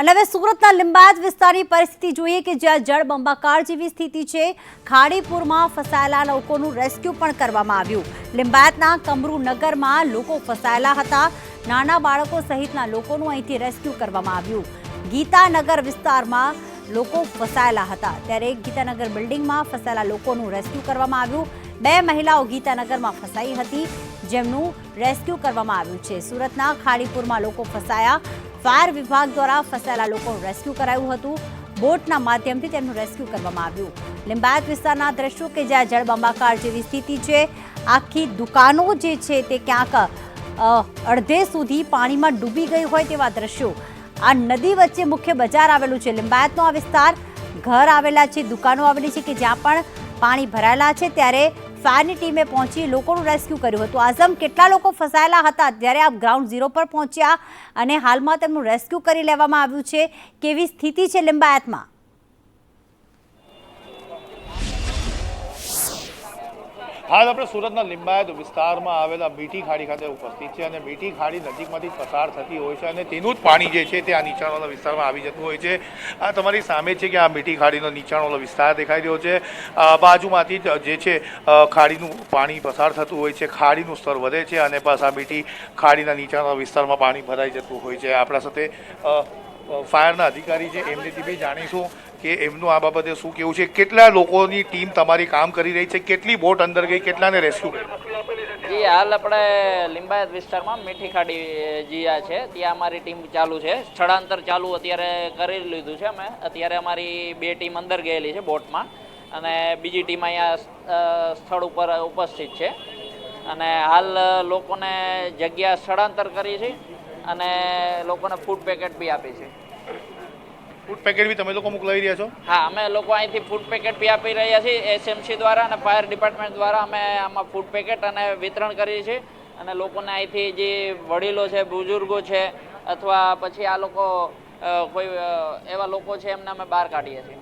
અને હવે સુરતના લિંબાયત વિસ્તારની પરિસ્થિતિ જોઈએ કે જ્યાં જળબંબાકાર જેવી સ્થિતિ છે, ખાડીપુરમાં ફસાયેલા લોકોનું રેસ્ક્યુ પણ કરવામાં આવ્યું. લિંબાયતના કમરૂ નગરમાં લોકો ફસાયેલા હતા. નાના બાળકો સહિતના લોકોનું અહીંથી રેસ્ક્યુ કરવામાં આવ્યું. ગીતાનગર વિસ્તારમાં લોકો ફસાયેલા હતા. ત્યારે ગીતાનગર બિલ્ડિંગમાં ફસાયેલા લોકોનું રેસ્ક્યુ કરવામાં આવ્યું. બે મહિલાઓ ગીતાનગરમાં ફસાઈ હતી, જેમનું રેસ્ક્યુ કરવામાં આવ્યું છે. સુરતના ખાડીપુરમાં લોકો ફસાયા. ફાયર વિભાગ દ્વારા ફસાયેલા લોકો રેસ્ક્યુ કરાયું હતું. બોટના માધ્યમથી તેમનું રેસ્ક્યુ કરવામાં આવ્યું. લિંબાયત વિસ્તારના દ્રશ્યો કે જ્યાં જળબંબાકાર જેવી સ્થિતિ છે, આખી દુકાનો જે છે તે ક્યાંક અડધે સુધી પાણીમાં ડૂબી ગઈ હોય તેવા દ્રશ્યો. આ નદી વચ્ચે મુખ્ય બજાર આવેલું છે. લિંબાયતનો આ વિસ્તાર ઘર આવેલા છે, દુકાનો આવેલી છે કે જ્યાં પણ પાણી ભરાયેલા છે, ત્યારે ફાયરની ટીમે પહોંચી, લોકોનું રેસ્ક્યુ કર્યું હતું. આઝમ, કેટલા લોકો ફસાયેલા હતા? જ્યારે આપ ગ્રાઉન્ડ ઝીરો પર પહોંચ્યા અને હાલમાં તેમનું રેસ્ક્યુ કરી લેવામાં આવ્યું છે. કેવી સ્થિતિ છે લિંબાયતમાં? હાલ આપણે સુરતના લિંબાયત વિસ્તારમાં આવેલા મીઠી ખાડી ખાતે ઉપસ્થિત છે અને મીઠી ખાડી નજીકમાંથી પસાર થતી હોય છે અને તેનું જ પાણી જે છે તે આ નીચાણવાળા વિસ્તારમાં આવી જતું હોય છે. આ તમારી સામે છે કે આ મીઠી ખાડીનો નીચાણવાળો વિસ્તાર દેખાઈ રહ્યો છે. બાજુમાંથી જ છે ખાડીનું પાણી પસાર થતું હોય છે, ખાડીનું સ્તર વધે છે અને પાછા મીઠી ખાડીના નીચાણવાળા વિસ્તારમાં પાણી ભરાઈ જતું હોય છે. આપણા સાથે ફાયરના અધિકારી છે એમનેથી બી જાણીશું. કે એમનું આ બાબતે શું કેવું છે? કેટલા લોકોની ટીમ તમારી કામ કરી રહી છે? કેટલી બોટ અંદર ગઈ? કેટલાને રેસ્ક્યુ એ હાલ આપણે લિંબાયત વિસ્તારમાં મીઠી ખાડી જીયા છે. ત્યાં અમારી ટીમ ચાલુ છે. સ્થળાંતર ચાલુ અત્યારે કરી લીધું છે અમે. અત્યારે અમારી બે ટીમ અંદર ગયેલી છે બોટમાં. અને બીજી ટીમ અહીંયા સ્થળ ઉપર ઉપસ્થિત છે. અને હાલ લોકોને જગ્યા સ્થળાંતર કરી છે અને લોકોને ફૂડ પેકેટ બી આપી છે. ફૂડ પેકેટ બી તમે લોકો મોકલાવી રહ્યા છો? હા, અમે લોકો અહીંથી ફૂડ પેકેટ બી આપી રહ્યા છીએ, એસએમસી દ્વારા અને ફાયર ડિપાર્ટમેન્ટ દ્વારા અમે આમાં ફૂડ પેકેટ અને વિતરણ કરીએ છીએ. અને લોકોને અહીંથી જે વડીલો છે, બુઝુર્ગો છે, અથવા પછી આ લોકો કોઈ એવા લોકો છે, એમને અમે બહાર કાઢીએ છીએ.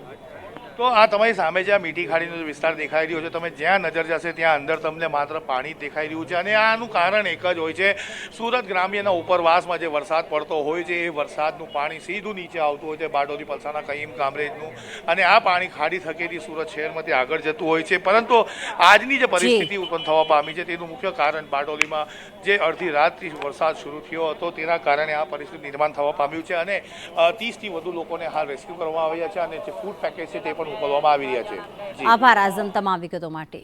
તો આ તમારી સામે જે આ મીઠી ખાડીનો વિસ્તાર દેખાઈ રહ્યો છે તમે જ્યાં નજર જશે ત્યાં અંદર તમને માત્ર પાણી દેખાઈ રહ્યું છે અને આનું કારણ એક જ હોય છે સુરત ગ્રામ્યના ઉપરવાસમાં જે વરસાદ પડતો હોય છે એ વરસાદનું પાણી સીધું નીચે આવતું હોય છે બારડોલી પલસાના કહીમ કામરેજનું અને આ પાણી ખાડી થકેલી સુરત શહેરમાંથી આગળ જતું હોય છે. પરંતુ આજની જે પરિસ્થિતિ ઉત્પન્ન થવા પામી છે તેનું મુખ્ય કારણ બારડોલીમાં જે અડધી રાતથી વરસાદ શરૂ થયો હતો તેના કારણે આ પરિસ્થિતિ નિર્માણ થવા પામ્યું છે અને ત્રીસથી વધુ લોકોને હાલ રેસ્ક્યુ કરવામાં આવ્યા છે અને જે ફૂડ પેકેજ છે તે પણ મોકલવામાં આવી રહ્યા છે. આભાર આઝમ તમામ વિગતો માટે.